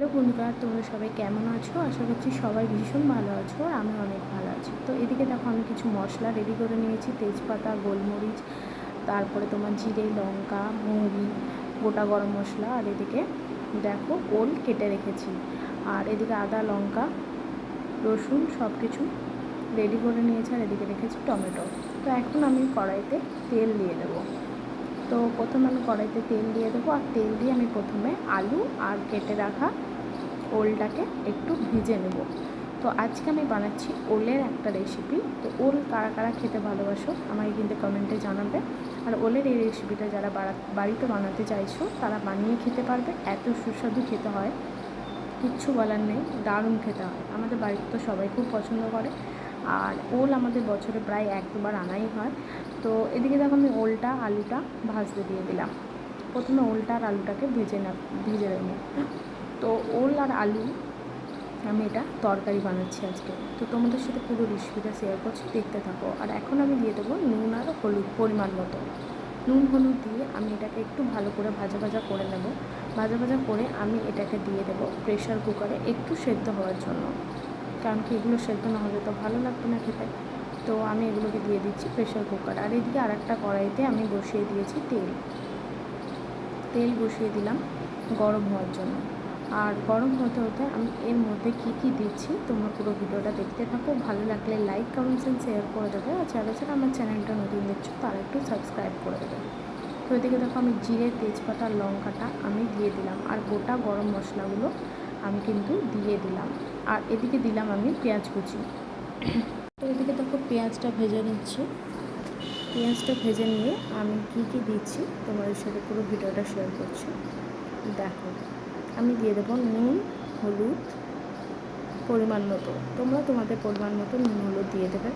Hello বন্ধুরা, তোমরা সবাই কেমন আছো? আশা করছি সবাই ভীষণ ভালো আছো আর আমি অনেক ভালো আছি। তো এদিকে দেখো, আমি কিছু মশলা রেডি করে নিয়েছি, তেজপাতা, গোলমরিচ, তারপরে তোমার জিরে, লঙ্কা মৌরি গোটা গরম মশলা আর এদিকে দেখো ওল কেটে রেখেছি। আর এদিকে আদা, লঙ্কা, রসুন সব কিছু রেডি করে নিয়েছি আর এদিকে রেখেছি টমেটো। তো এখন আমি কড়াইতে তেল দিয়ে দেবো। তো প্রথমে আমি কড়াইতে তেল দিয়ে দেবো আর তেল দিয়ে আমি প্রথমে আলু আর কেটে রাখা ওলটাকে একটু ভিজে নেব। তো আজকে আমি বানাচ্ছি ওলের একটা রেসিপি তো ওল কারা কারা খেতে ভালোবাসো আমাকে কিন্তু কমেন্টে জানাবে। আর ওলের এই রেসিপিটা যারা বাড়িতে বানাতে চাইছো, তারা বানিয়ে খেতে পারবে। এত সুস্বাদু খেতে হয়। কিচ্ছু বলার নেই, দারুণ খেতে হয়। আমাদের বাড়িতে তো সবাই খুব পছন্দ করে। আর ওল আমাদের বছরে প্রায় এক দুবার আনাই হয়। তো এদিকে দেখো আমি ওলটা, আলুটা ভাজতে দিয়ে দিলাম। প্রথমে ওলটা আর আলুটাকে ভেজে না ভেজে নেব। তো ওল আর আলু আমি এটা তরকারি বানাচ্ছি আজকে। তো তোমাদের সাথে পুরো রেসিপিটা শেয়ার করছি, দেখতে থাকো। আর এখন আমি দিয়ে দেবো নুন আর হলুদ পরিমাণ মতো। নুন হলুদ দিয়ে আমি এটাকে একটু ভালো করে ভাজা ভাজা করে নেব। ভাজা ভাজা করে আমি এটাকে দিয়ে দেবো প্রেশার কুকারে একটু সেদ্ধ হওয়ার জন্য। কারণ কি এগুলো সেদ্ধ না হলে তো ভালো লাগতো না খেতে। তো আমি এগুলোকে দিয়ে দিচ্ছি প্রেশার কুকার আর এদিকে আর একটা কড়াইতে আমি বসিয়ে দিয়েছি তেল। তেল বসিয়ে দিলাম গরম হওয়ার জন্য। আর গরম হতে হতে আমি এর মধ্যে কী কী দিচ্ছি, তোমরা পুরো ভিডিওটা দেখতে থাকো। ভালো লাগলে লাইক কমেন্টস অ্যান্ড শেয়ার করে দেবে। আর যারা যারা আমার চ্যানেলটা নতুন দেখছ, তারা একটু সাবস্ক্রাইব করে দেবে। তো এদিকে দেখো আমি জিরে, তেজপাতা, লঙ্কাটা আমি দিয়ে দিলাম। আর গোটা গরম মশলাগুলো আমি কিন্তু দিয়ে দিলাম। আর এদিকে দিলাম আমি পেঁয়াজ কুচি। তো এদিকে দেখো পেঁয়াজটা ভেজে নিচ্ছি। পেঁয়াজটা ভেজে নিয়ে আমি কী কী দিচ্ছি, তোমাদের সাথে পুরো ভিডিওটা শেয়ার করছি। দেখো। আমি দিয়ে দেবো নুন, হলুদ, পরিমাণ মতো। তোমরা তোমাদের পরিমাণ মতো নুন, হলুদ দিয়ে দেবে।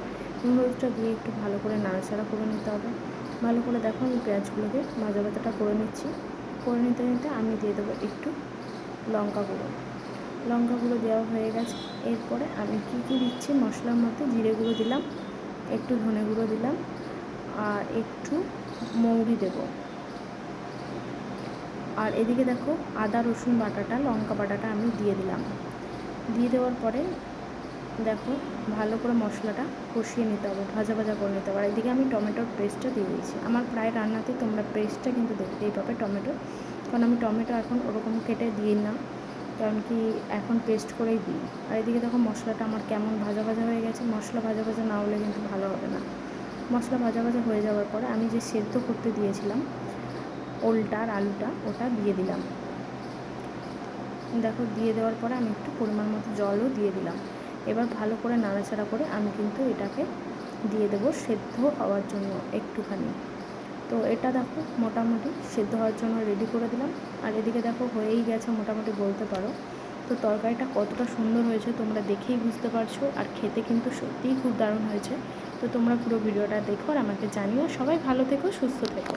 নুন, হলুদটা দিয়ে একটু ভালো করে নাড়াচাড়া করে নিতে হবে। ভালো করে দেখো, আমি পেঁয়াজগুলোকে ভাজা ভাজাটা করে নিচ্ছি। করে নিতে নিতে আমি দিয়ে দেবো একটু লঙ্কা গুঁড়ো। লঙ্কা গুঁড়ো দেওয়া হয়ে গেছে। এরপরে আমি কী কী দিচ্ছি? মশলার মধ্যে জিরে গুঁড়ো দিলাম, একটু ধনে গুঁড়ো দিলাম, আর একটু মৌরি দেব। আর এদিকে দেখো আদা, রসুন বাটাটা, লঙ্কা বাটাটা আমি দিয়ে দিলাম। দিয়ে দেওয়ার পরে দেখো ভালো করে মশলাটা কষিয়ে নিতে হবে, ভাজা ভাজা করে নিতে হবে। আর এদিকে আমি টমেটোর পেস্টটা দিয়ে দিয়েছি। আমার প্রায় রান্নাতে তোমরা পেস্টটা কিন্তু দেখতেই পাবে টমেটো, কারণ আমি টমেটো এখন ওরকম কেটে দিই না, কারণ কি এখন পেস্ট করেই দিই। আর এদিকে দেখো মশলাটা আমার কেমন ভাজা ভাজা হয়ে গেছে, মশলা ভাজা ভাজা না হলে কিন্তু ভালো হবে না। মশলা ভাজা ভাজা হয়ে যাওয়ার পরে আমি যে সেদ্ধ করতে দিয়েছিলাম ওলটা আর আলুটা ওটা দিয়ে দিলাম। দেখো দিয়ে দেওয়ার পরে আমি একটু পরিমাণ মতো জলও দিয়ে দিলাম। এবার ভালো করে নাড়াচাড়া করে আমি কিন্তু এটাকে দিয়ে দেবো সেদ্ধ হওয়ার জন্য একটুখানি। তো এটা দেখো মোটামুটি সেদ্ধ হওয়ার জন্য রেডি করে দিলাম। আর এদিকে দেখো হয়েই গেছে মোটামুটি বলতে পারো। তো তরকারিটা কতটা সুন্দর হয়েছে তোমরা দেখেই বুঝতে পারছ আর খেতে কিন্তু সত্যিই খুব দারুণ হয়েছে। তো তোমরা পুরো ভিডিওটা দেখো আর আমাকে জানিও। সবাই ভালো থেকো, সুস্থ থেকো।